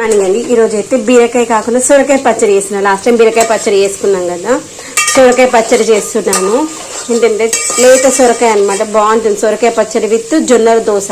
మనగండి. ఈరోజు అయితే బీరకాయ కాకుండా సొరకాయ పచ్చడి చేసిన లాస్ట్ టైం బీరకాయ పచ్చడి చేసుకున్నాం కదా. సొరకాయ పచ్చడి చేస్తున్నాను ఏంటంటే లేత సొరకాయ అనమాట బాగుంటుంది. సొరకాయ పచ్చడి విత్ జొన్నర దోశ.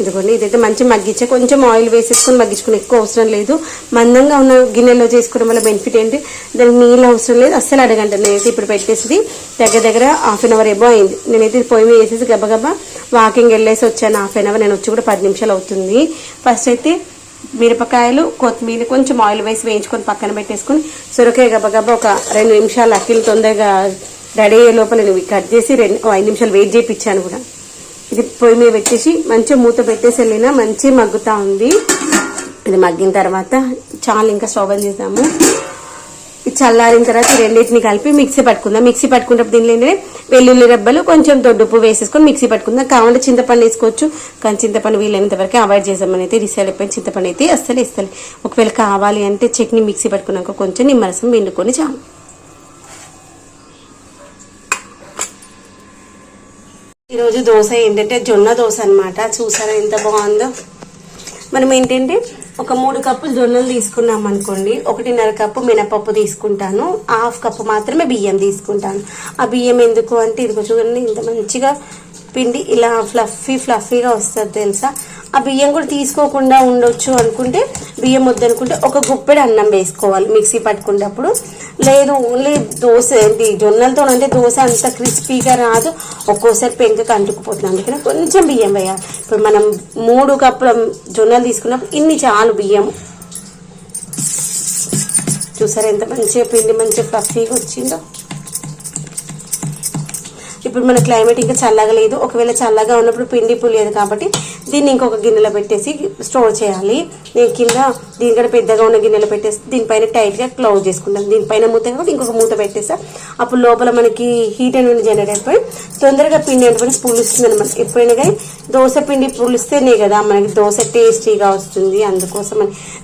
ఇదిగోండి. ఇదైతే మంచి మగ్గించే. కొంచెం ఆయిల్ వేసేసుకొని మగ్గించుకుని ఎక్కువ అవసరం లేదు. మందంగా ఉన్న గిన్నెలో చేసుకోవడం వల్ల బెనిఫిట్ ఏంటి? దానికి నీళ్ళు అవసరం లేదు. అస్సలు అడగంట నేనైతే ఇప్పుడు పెట్టేసి దగ్గర దగ్గర హాఫ్ అన్ అవర్ ఏబో అయింది. నేనైతే పొయ్యి మీద వేసేసి గబగబా వాకింగ్ వెళ్ళేసి వచ్చాను. హాఫ్ అన్ అవర్ నేను వచ్చి కూడా పది నిమిషాలు అవుతుంది. ఫస్ట్ అయితే మిరపకాయలు కొత్తిమీర కొంచెం ఆయిల్ వేసి వేయించుకొని పక్కన పెట్టేసుకొని సొరకాయ గబగబా ఒక రెండు నిమిషాలు అక్కిలు తొందరగా రెడీ అయ్యే లోపల నేను కట్ చేసి రెండు ఐదు నిమిషాలు వెయిట్ చేయించాను కూడా. ఇది పొయ్యి మీద పెట్టేసి మంచిగా మూత పెట్టేసి వెళ్ళినా మంచి మగ్గుతా ఉంది. ఇది మగ్గిన తర్వాత చాలా ఇంకా స్టవ్ ఆన్ చేద్దాము. చల్లారిన తర్వాత రెండింటిని కలిపి మిక్సీ పట్టుకుందాం. మిక్సీ పట్టుకున్నప్పుడు దీనిలో ఏంటంటే వెల్లుల్లి రెబ్బలు కొంచెం దొడ్డుప్పు వేసేసుకొని మిక్సీ పట్టుకుందాం. కావాలంటే చింతపండు వేసుకోవచ్చు. కానీ చింతపండు వీలైనంత వరకు అవాయిడ్ చేసామని అయితే డిసైడ్ అయిపోయింది చింతపండు అయితే అస్సలు ఇస్తలే ఒకవేళ కావాలి అంటే చట్నీ మిక్సీ పట్టుకున్నాక కొంచెం నిమ్మరసం పిండుకొని చాలు. ఈరోజు దోశ ఏంటంటే జొన్న దోశ అన్నమాట. చూసారా ఎంత బాగుందో? మనం ఏంటంటే ఒక మూడు కప్పులు జొన్నలు తీసుకున్నాం అనుకోండి. ఒకటిన్నర కప్పు మినపప్పు తీసుకుంటాను. హాఫ్ కప్పు మాత్రమే బియ్యం తీసుకుంటాను. ఆ బియ్యం ఎందుకు అంటే ఇదిగో చూడండి ఇంత మంచిగా పిండి ఇలా ఫ్లఫీ ఫ్లఫీగా వస్తుంది తెలుసా? ఆ బియ్యం కూడా తీసుకోకుండా ఉండొచ్చు అనుకుంటే బియ్యం వద్దనుకుంటే ఒక గుప్పెడు అన్నం వేసుకోవాలి మిక్సీ పట్టుకునేటప్పుడు లేదు ఓన్లీ దోశ ఏంటి జొన్నలతో అంటే దోశ అంత క్రిస్పీగా రాదు. ఒక్కోసారి పెంకకు అంటుకుపోతుంది. అందుకని కొంచెం బియ్యం వేయాలి. ఇప్పుడు మనం మూడు కప్పుల జొన్నలు తీసుకున్నప్పుడు ఇన్ని చాలు బియ్యం. చూసారా ఎంత మంచిగా పిండి మంచిగా ఫ్లఫీగా వచ్చిందో? ఇప్పుడు మన క్లైమేట్ ఇంకా చల్లగా లేదు. ఒకవేళ చల్లగా ఉన్నప్పుడు పిండి పులియదు కాబట్టి దీన్ని ఇంకొక గిన్నెలో పెట్టేసి స్టోర్ చేయాలి. నేను కింద దీనికంటే పెద్దగా ఉన్న గిన్నెలో పెట్టేసి దీనిపైన టైట్గా క్లోజ్ చేసుకుంటాను. దీనిపైన మూత కాబట్టి ఇంకొక మూత పెట్టేసా అప్పుడు లోపల మనకి హీట్ అనేది జనరేట్ అయిపోయి తొందరగా పిండి అనేది పులుస్తుంది అనమాట ఎప్పుడైనా కానీ దోశ పిండి పులిస్తేనే కదా మనకి దోశ టేస్టీగా వస్తుంది. అందుకోసం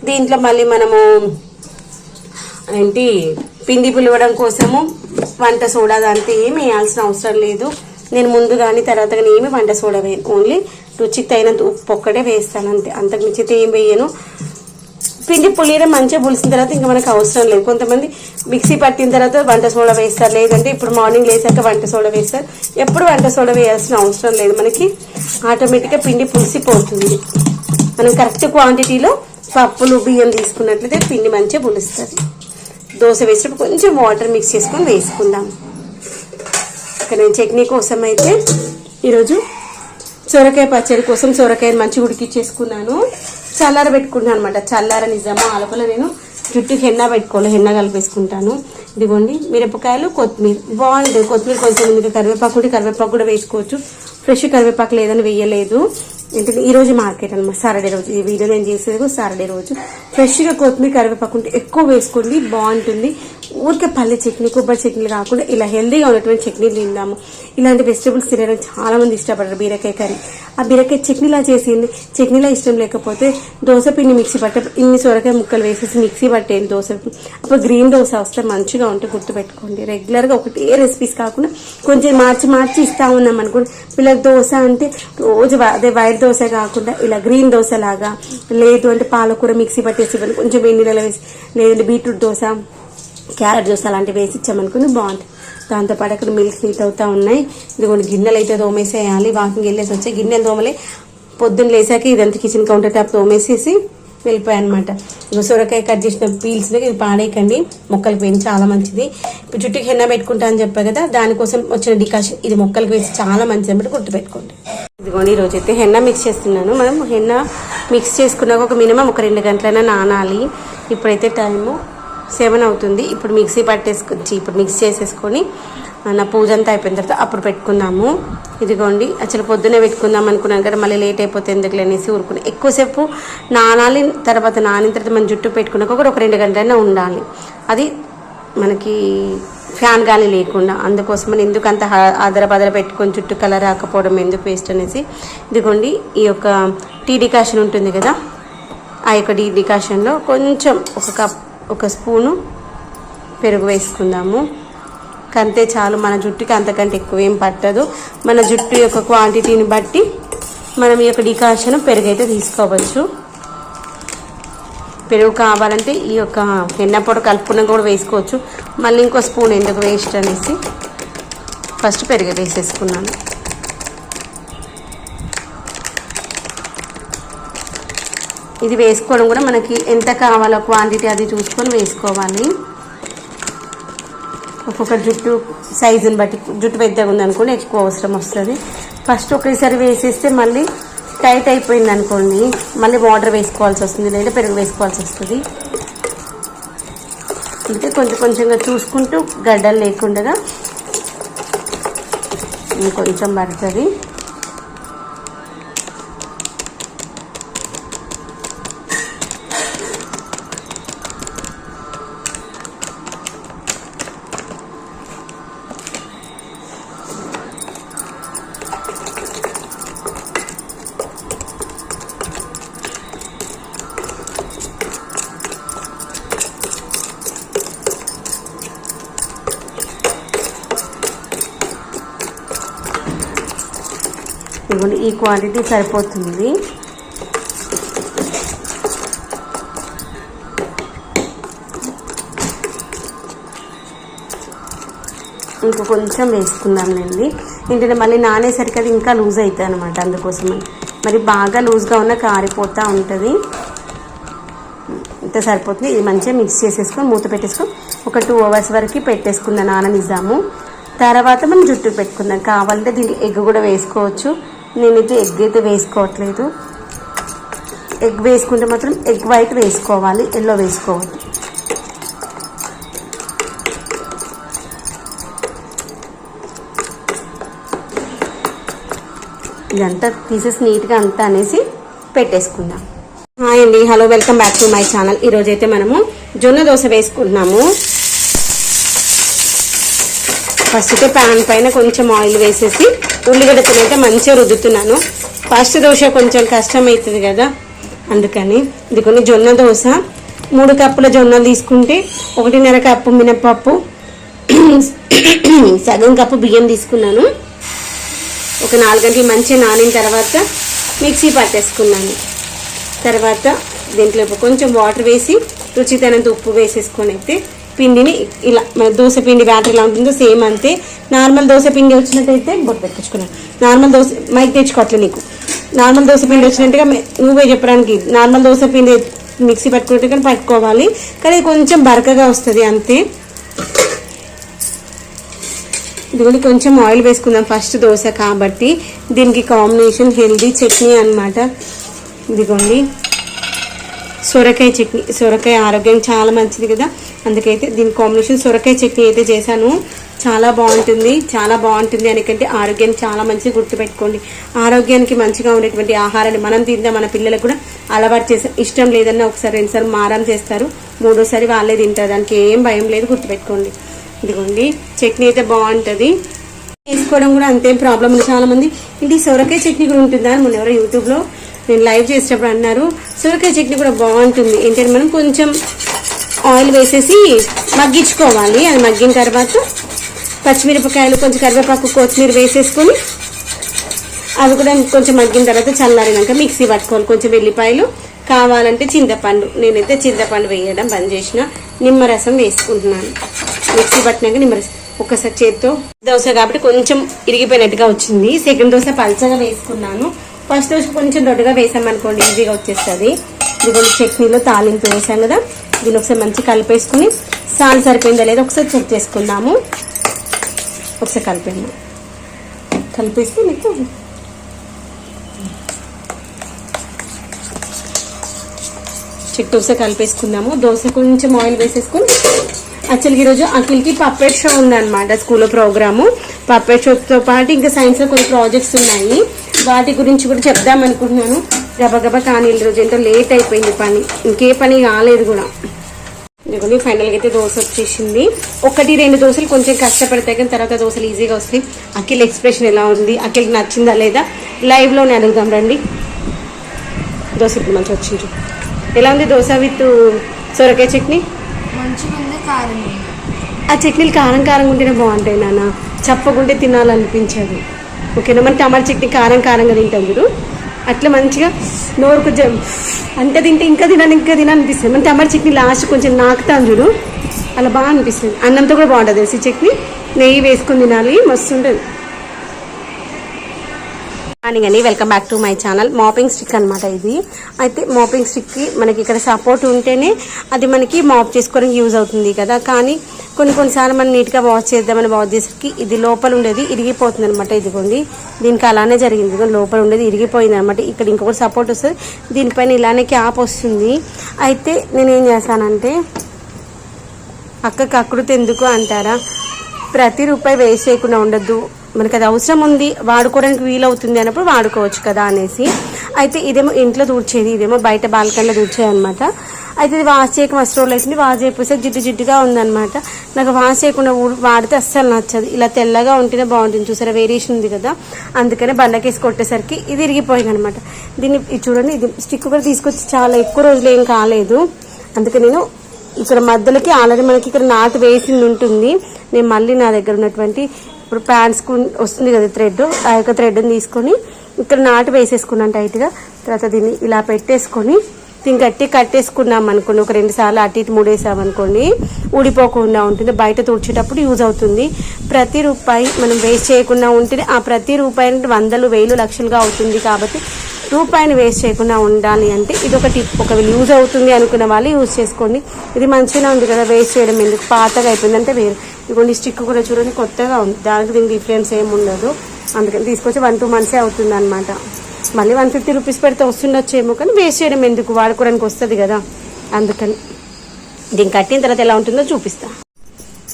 దీంట్లో మళ్ళీ మనము ఏంటి పిండి పులవడం కోసము వంట సోడా దాంతో ఏమి వేయాల్సిన అవసరం లేదు. నేను ముందు కానీ తర్వాత కానీ ఏమి వంట సోడా వేయను ఓన్లీ రుచికి తగినంత ఉప్పు ఒక్కటే వేస్తాను అంతే. అంతకు మించితే ఏం వేయను. పిండి పులియడం మంచిగా పులిసిన తర్వాత ఇంకా మనకు అవసరం లేదు. కొంతమంది మిక్సీ పట్టిన తర్వాత వంట సోడా వేస్తారు. లేదంటే ఇప్పుడు మార్నింగ్ లేసాక వంట సోడా వేస్తారు. ఎప్పుడు వంట సోడా వేయాల్సిన అవసరం లేదు. మనకి ఆటోమేటిక్గా పిండి పులిసిపోతుంది. మనం కరెక్ట్ క్వాంటిటీలో పప్పులు బియ్యం తీసుకున్నట్లయితే పిండి మంచిగా పులుస్తుంది. దోశ వేసినప్పుడు కొంచెం వాటర్ మిక్స్ చేసుకొని వేసుకుందాం. ఇక్కడ నేను చట్నీ కోసం అయితే ఈరోజు సొరకాయ పచ్చడి కోసం సొరకాయని మంచిగా ఉడికిచ్చేసుకున్నాను. చల్లార పెట్టుకున్నాను అనమాట చల్లార నిజమా ఆలోపల నేను చుట్టూ హెన్న పెట్టుకోవాలి హెన్న కలిపేసుకుంటాను. ఇదిగోండి మిరపకాయలు కొత్తిమీర. బాగుంటుంది కొత్తిమీర కొంచెం ఉంది. కరివేపాకు ఉంటే కరివేపాకు కూడా వేసుకోవచ్చు. ఫ్రెష్ కరివేపాకు లేదని వేయలేదు. ఏంటంటే ఈరోజు మార్కెట్ అనమాట సాటర్డే రోజు. ఈ వీడియో నేను చేసేది కూడా సాటర్డే రోజు. ఫ్రెష్గా కొత్తిమీర కరివేపాకు ఉంటే ఎక్కువ వేసుకోండి బాగుంటుంది. ఊరికే పల్లె చట్నీ కొబ్బరి చట్నీలు కాకుండా ఇలా హెల్దీగా ఉన్నటువంటి చట్నీలు తిందాము. ఇలాంటి వెజిటబుల్స్ తినడానికి చాలా మంది ఇష్టపడరు బీరకాయ కర్రీ. ఆ బీరకాయ చట్నీలా చేసింది చట్నీలా ఇష్టం లేకపోతే దోశ పిండి మిక్సీ పట్టే ఇన్ని సొరకాయ ముక్కలు వేసేసి మిక్సీ పట్టేయండి దోశ అప్పుడు గ్రీన్ దోశ వస్తే మంచిగా ఉంటే గుర్తుపెట్టుకోండి. రెగ్యులర్గా ఒకటే రెసిపీస్ కాకుండా కొంచెం మార్చి మార్చి ఇస్తా ఉన్నాం అనుకోండి పిల్లలకు దోశ అంటే రోజు అదే వైట్ దోశ కాకుండా ఇలా గ్రీన్ దోశ లాగా లేదు అంటే పాలకూర మిక్సీ పట్టేసి ఇవ్వండి. కొంచెం వేడి నీళ్ళలో వేసి లేదంటే బీట్రూట్ దోశ క్యారెట్ దోశ అలాంటివి వేసి ఇచ్చామనుకుని బాగుంటుంది. దాంతోపాటు అక్కడ మిల్క్ హీట్ అవుతూ ఉన్నాయి. ఇది కొన్ని గిన్నెలు అయితే తోమేసేయాలి. వాకింగ్ వెళ్ళేసి వచ్చే గిన్నెలు తోమలే. పొద్దున్న లేసాక ఇదంతా కిచెన్ కౌంటర్ టాప్ తోమేసేసి వెళ్ళిపోయాయి అనమాట ఇక సొరకాయ కట్ చేసిన పీల్స్ ఇది పాడేయకండి. మొక్కలకు వేయండి చాలా మంచిది. ఇప్పుడు చుట్టూ హెన్న పెట్టుకుంటా అని చెప్పా కదా దానికోసం వచ్చిన డికాషన్ ఇది మొక్కలకు వేసి చాలా మంచిది అనమాట గుర్తుపెట్టుకోండి. ఇదిగోండి ఈరోజు అయితే హెన్న మిక్స్ చేస్తున్నాను. మనం హెన్న మిక్స్ చేసుకున్నాక ఒక మినిమం ఒక రెండు గంటలైనా నానాలి. ఇప్పుడైతే టైము సెవెన్ అవుతుంది. ఇప్పుడు మిక్సీ పట్టేసుకొచ్చి ఇప్పుడు మిక్స్ చేసేసుకొని నా పూజ అంతా అయిపోయిన తర్వాత అప్పుడు పెట్టుకుందాము. ఇదిగోండి అసలు పొద్దునే పెట్టుకుందాం అనుకున్నాను కదా మళ్ళీ లేట్ అయిపోతే ఎందుకు అనేసి ఊరుకుని ఎక్కువసేపు నానాలి తర్వాత నానిన తర్వాత మన జుట్టు పెట్టుకున్నాక కూడా ఒక రెండు గంటలైనా ఉండాలి. అది మనకి ఫ్యాన్ గాలి లేకుండా అందుకోసమని ఎందుకు అంత ఆదరబాదర పెట్టుకొని చుట్టూ కలర్ రాకపోవడం ఎందుకు వేస్ట్ అనేసి. ఇదిగోండి ఈ యొక్క టీ డికాషన్ ఉంటుంది కదా ఆ యొక్క టీ డికాషన్లో కొంచెం ఒక కప్ ఒక స్పూను పెరుగు వేసుకుందాము. కంతే చాలు మన జుట్టుకి అంతకంటే ఎక్కువ ఏం పట్టదు. మన జుట్టు యొక్క క్వాంటిటీని బట్టి మనం ఈ యొక్క డికాషన్ పెరుగైతే తీసుకోవచ్చు. పెరుగు కావాలంటే ఈ యొక్క వెన్నపొడి కలుపుకున్న కూడా వేసుకోవచ్చు. మళ్ళీ ఇంకో స్పూన్ ఎందుకు వేస్ట్ అనేసి ఫస్ట్ పెరుగు వేసేసుకున్నాను. ఇది వేసుకోవడం కూడా మనకి ఎంత కావాలో క్వాంటిటీ అది చూసుకొని వేసుకోవాలి. ఒక్కొక్క జుట్టు సైజుని బట్టి జుట్టు పెద్దగా ఉందనుకోండి ఎక్కువ అవసరం వస్తుంది. ఫస్ట్ ఒకేసారి వేసేస్తే మళ్ళీ టైట్ అయిపోయింది అనుకోండి మళ్ళీ వాటర్ వేసుకోవాల్సి వస్తుంది లేదా పెరుగు వేసుకోవాల్సి వస్తుంది. అంటే కొంచెం కొంచెంగా చూసుకుంటూ గడ్డలు లేకుండా కొంచెం పడుతుంది. ఈ క్వాంటిటీ సరిపోతుంది. ఇంక కొంచెం వేసుకున్నానండి ఏంటంటే మళ్ళీ నానేసరికి అది ఇంకా లూజ్ అవుతుంది అనమాట అందుకోసమని మరి బాగా లూజ్గా ఉన్న కారిపోతూ ఉంటుంది. ఇంత సరిపోతుంది. ఇది మంచిగా మిక్స్ చేసేసుకొని మూత పెట్టేసుకొని ఒక టూ అవర్స్ వరకు పెట్టేసుకుందాం నాననిద్దాము. తర్వాత మనం జుట్టు పెట్టుకుందాం. కావాలంటే దీనికి ఎగ్ కూడా వేసుకోవచ్చు. నేనైతే ఎగ్ అయితే వేసుకోవట్లేదు. ఎగ్ వేసుకుంటే మాత్రం ఎగ్ వైట్ వేసుకోవాలి ఎల్లో వేసుకోవద్దు ఇదంతా పీసెస్ నీట్గా అంతా అనేసి పెట్టేసుకుందాం. హాయ్ అండి hello welcome back to my channel. ఈరోజు అయితే మనము జొన్న దోశ వేసుకుంటున్నాము. ఫస్ట్ అయితే ప్యాన్ పైన కొంచెం ఆయిల్ వేసేసి ఉల్లిగడ్డతో అయితే మంచిగా రుద్దుతున్నాను. ఫస్ట్ దోశ కొంచెం కష్టం అవుతుంది కదా అందుకని ఇది కొన్ని జొన్న దోశ. మూడు కప్పుల జొన్నలు తీసుకుంటే ఒకటిన్నర కప్పు మినపప్పు సగం కప్పు బియ్యం తీసుకున్నాను. ఒక నాలుగు గంటలు మంచిగా నానిన తర్వాత మిక్సీ పట్టేసుకున్నాను. తర్వాత దీంట్లో కొంచెం వాటర్ వేసి రుచితనంత ఉప్పు వేసేసుకొని అయితే పిండిని ఇలా మన దోశ పిండి బ్యాటర్ ఎలా ఉంటుందో సేమ్ అంతే. నార్మల్ దోశ పిండి వచ్చినట్టయితే బొట్టు పెట్టించుకున్నాను నార్మల్ దోశ మైక్ తెచ్చుకోవట్లే నీకు. నార్మల్ దోశ పిండి వచ్చినట్టుగా నువ్వే చెప్పడానికి. నార్మల్ దోశ పిండి మిక్సీ పట్టుకుంటే కానీ పట్టుకోవాలి. కానీ కొంచెం బరకగా వస్తుంది అంతే. ఇదిగోండి కొంచెం ఆయిల్ వేసుకుందాం ఫస్ట్ దోశ కాబట్టి. దీనికి కాంబినేషన్ హెల్దీ చట్నీ అనమాట ఇదిగోండి. సొరకాయ చట్నీ సొరకాయ ఆరోగ్యం చాలా మంచిది కదా. అందుకైతే దీని కాంబినేషన్ సొరకాయ చట్నీ అయితే చేశాను. చాలా బాగుంటుంది చాలా బాగుంటుంది అనకంటే ఆరోగ్యానికి చాలా మంచిది గుర్తుపెట్టుకోండి. ఆరోగ్యానికి మంచిగా ఉండేటువంటి ఆహారాన్ని మనం తిందాం మన పిల్లలకు కూడా అలవాటు చేసే ఇష్టం లేదన్నా ఒకసారి రెండుసార్లు మారం చేస్తారు. మూడోసారి వాళ్ళే తింటారు దానికి ఏం భయం లేదు గుర్తుపెట్టుకోండి. ఇదిగోండి చట్నీ అయితే బాగుంటుంది. వేసుకోవడం కూడా అంతేం ప్రాబ్లం ఉంది చాలా మంది ఇంటి సొరకాయ చట్నీ కూడా ఉంటుందా అని మొన్న ఎవరో యూట్యూబ్లో నేను లైవ్ చేసేటప్పుడు అన్నారు. సొరకాయ చట్నీ కూడా బాగుంటుంది. ఏంటంటే మనం కొంచెం ఆయిల్ వేసేసి మగ్గించుకోవాలి. అది మగ్గిన తర్వాత పచ్చిమిరపకాయలు కొంచెం కరివేపాకు కొత్తిమీర వేసేసుకొని అవి కూడా కొంచెం మగ్గిన తర్వాత చల్లారినాక మిక్సీ పట్టుకోవాలి. కొంచెం వెల్లిపాయలు కావాలంటే చింతపండు. నేనైతే చింతపండు వేయడం బంద్ చేసిన నిమ్మరసం వేసుకుంటున్నాను. మిక్సీ పట్టినాక నిమ్మరసం. ఒక్కసారి చేత్తో దోశ కాబట్టి కొంచెం ఇరిగిపోయినట్టుగా వచ్చింది. సెకండ్ దోశ పలచగా వేసుకున్నాను. ఫస్ట్ దోశ కొంచెం దొడ్డుగా వేసామనుకోండి ఈజీగా వచ్చేస్తుంది. ఇది కొంచెం చట్నీలో తాలింపు వేసాను కదా. దీన్ని ఒకసారి మంచిగా కలిపేసుకుని సాల్ సరిపోయిందా లేదా ఒకసారి చెక్ చేసుకుందాము. ఒకసారి కలిపేద్దాం. కలిపేస్తే మీకు చెక్ దోశ కలిపేసుకుందాము. దోశ కొంచెం ఆయిల్ వేసేసుకుని యాక్చువల్గా ఈరోజు అఖిల్కి పప్పెట్ షో ఉందన్నమాట స్కూల్లో ప్రోగ్రాము. పప్పెట్ షోతో పాటు ఇంకా సైన్స్లో కొన్ని ప్రాజెక్ట్స్ ఉన్నాయి. వాటి గురించి కూడా చెప్దాం అనుకుంటున్నాను. గబగబా కానీ రోజు. ఎంతో లేట్ అయిపోయింది పని. ఇంకే పని కాలేదు కూడా. ఇదిగోండి ఫైనల్గా అయితే దోశ వచ్చేసింది. ఒకటి రెండు దోశలు కొంచెం కష్టపడతాయి కానీ తర్వాత దోశలు ఈజీగా వస్తాయి. అఖిల్ ఎక్స్ప్రెషన్ ఎలా ఉంది? అఖిల్కి నచ్చిందా లేదా? లైవ్లోనే అడుగుదాం రండి. దోశ ఇప్పుడు మంచిగా వచ్చింది ఎలా ఉంది దోశ విత్ సొరకాయ చట్నీ? మంచిగా ఉంది కారం ఉంది. ఆ చట్నీలు కారం కారం ఉంటేనే బాగుంటాయి నాన్న. చప్పకుంటే తినాలనిపించదు. ఓకేనా? మన టమాటా చట్నీ కారం కారంగా తింటాం మీరు. అట్లా మంచిగా నోరు కొంచెం అంటే తింటే ఇంకా తినాలి ఇంకా తినాలనిపిస్తుంది మన టమాటా చట్నీ లాస్ట్ కొంచెం నాకుతాను చూడు. అలా బాగా అనిపిస్తుంది. అన్నంతో కూడా బాగుంటుంది తెలిసి చట్నీ? నెయ్యి వేసుకొని తినాలి మస్తు ఉంటుంది. మార్నింగ్ అండి welcome back to my channel mopping stick అనమాట ఇది. అయితే మాపింగ్ స్టిక్కి మనకి ఇక్కడ సపోర్ట్ ఉంటేనే అది మనకి మాప్ చేసుకోవడానికి యూజ్ అవుతుంది కదా. కానీ కొన్ని కొన్నిసార్లు మనం నీట్గా వాష్ చేద్దామని వాష్ చేసేసరికి ఇది లోపల ఉండేది ఇరిగిపోతుంది అనమాట ఇదిగోండి. దీనికి అలానే జరిగింది. లోపల ఉండేది ఇరిగిపోయింది అనమాట ఇక్కడ ఇంకొకటి సపోర్ట్ వస్తుంది. దీనిపైన ఇలానే క్యాప్ వస్తుంది. అయితే నేను ఏం చేస్తానంటే అక్కకి అకృతి ఎందుకు అంటారా? ప్రతి రూపాయి వేస్ట్ చేయకుండా ఉండద్దు. మనకి అది అవసరం ఉంది వాడుకోవడానికి వీలవుతుంది అన్నప్పుడు వాడుకోవచ్చు కదా అనేసి. అయితే ఇదేమో ఇంట్లో దూర్చేది ఇదేమో బయట బాల్కనీలో దూర్చేది అనమాట అయితే ఇది వాష్ చేయక మస్తు రోజులు అవుతుంది వాష్ చేయకపోతే జిడ్డు జిడ్డుగా ఉందన్నమాట. నాకు వాష్ చేయకుండా వాడితే అస్సలు నచ్చదు. ఇలా తెల్లగా ఉంటేనే బాగుంటుంది. చూసారా వేరియేషన్ ఉంది కదా. అందుకనే బండకేసి కొట్టేసరికి ఇది ఇరిగిపోయింది అనమాట దీన్ని ఇది చూడండి ఇది స్టిక్ కూడా తీసుకొచ్చి చాలా ఎక్కువ రోజులు ఏం కాలేదు. అందుకే నేను ఇక్కడ మధ్యలోకి ఆల్రెడీ మనకి ఇక్కడ నాటు వేసింది ఉంటుంది. నేను మళ్ళీ నా దగ్గర ఉన్నటువంటి ఇప్పుడు ప్యాంట్స్కు వస్తుంది కదా థ్రెడ్ ఆ యొక్క థ్రెడ్ని తీసుకొని ఇక్కడ నాటు వేసేసుకున్నాను టైట్గా తర్వాత దీన్ని ఇలా పెట్టేసుకొని దీన్ని గట్టి కట్టేసుకున్నాం అనుకోండి. ఒక రెండు సార్లు అటు ఇటు మూడేసామనుకోండి ఊడిపోకుండా ఉంటుంది. బయట తుడిచేటప్పుడు యూజ్ అవుతుంది. ప్రతి రూపాయి మనం వేస్ట్ చేయకుండా ఉంటేనే ఆ ప్రతి రూపాయి అంటే వందలు వేలు లక్షలుగా అవుతుంది కాబట్టి రూపాయిని వేస్ట్ చేయకుండా ఉండాలి అంటే ఇది ఒక టిప్ ఒకవేళ యూజ్ అవుతుంది అనుకున్న వాళ్ళు యూజ్ చేసుకోండి. ఇది మంచిగా ఉంది కదా వేస్ట్ చేయడం ఎందుకు? పాతగా అయిపోయింది అంటే వేరు. ఇదిగోండి స్టిక్ కూడా చూడండి కొత్తగా ఉంది. దానికి దీనికి డిఫరెన్స్ ఏమి ఉండదు. అందుకని తీసుకొచ్చి వన్ టూ మంత్సే అవుతుంది అనమాట మళ్ళీ వన్ ఫిఫ్టీ రూపీస్ పెడితే వస్తుండొచ్చేమో కానీ వేస్ట్ చేయడం ఎందుకు? వాడుకోవడానికి వస్తుంది కదా. అందుకని దీన్ని కట్టిన తర్వాత ఎలా ఉంటుందో చూపిస్తా.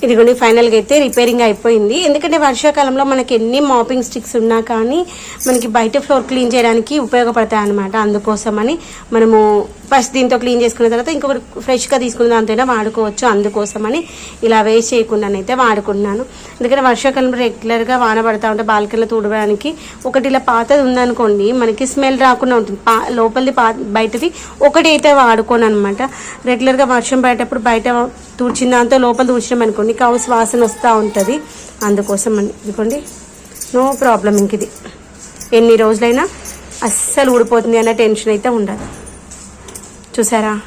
ఇదిగోండి ఫైనల్గా అయితే రిపేరింగ్ అయిపోయింది. ఎందుకంటే వర్షాకాలంలో మనకి ఎన్ని మాపింగ్ స్టిక్స్ ఉన్నా కానీ మనకి బయట ఫ్లోర్ క్లీన్ చేయడానికి ఉపయోగపడతాయి అనమాట అందుకోసమని మనము ఫస్ట్ దీంతో క్లీన్ చేసుకున్న తర్వాత ఇంకొకటి ఫ్రెష్గా తీసుకున్న దాంతోనే వాడుకోవచ్చు అందుకోసమని ఇలా వేస్ట్ చేయకుండానైతే వాడుకున్నాను ఎందుకంటే వర్షాకాలంలో రెగ్యులర్గా వాన పడతా ఉంటే బాల్కనీలో తుడవడానికి ఒకటి ఇలా పాతది ఉందనుకోండి మనకి స్మెల్ రాకుండా ఉంటుంది. పా లోపలిది పా బయటది ఒకటి అయితే వాడుకోను అనమాట రెగ్యులర్గా వర్షం పడేటప్పుడు బయట తుడిచిన దాంతో లోపల తుడిచినాం అనుకోండి కౌస్ వాసన వస్తూ ఉంటుంది. అందుకోసం అనుకోండి నో ప్రాబ్లం ఇంక ఇది ఎన్ని రోజులైనా అస్సలు ఊడిపోతుంది అన్న టెన్షన్ అయితే ఉండదు. చూసారా?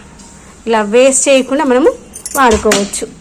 ఇలా వేస్ట్ చేయకుండా మనము వాడుకోవచ్చు.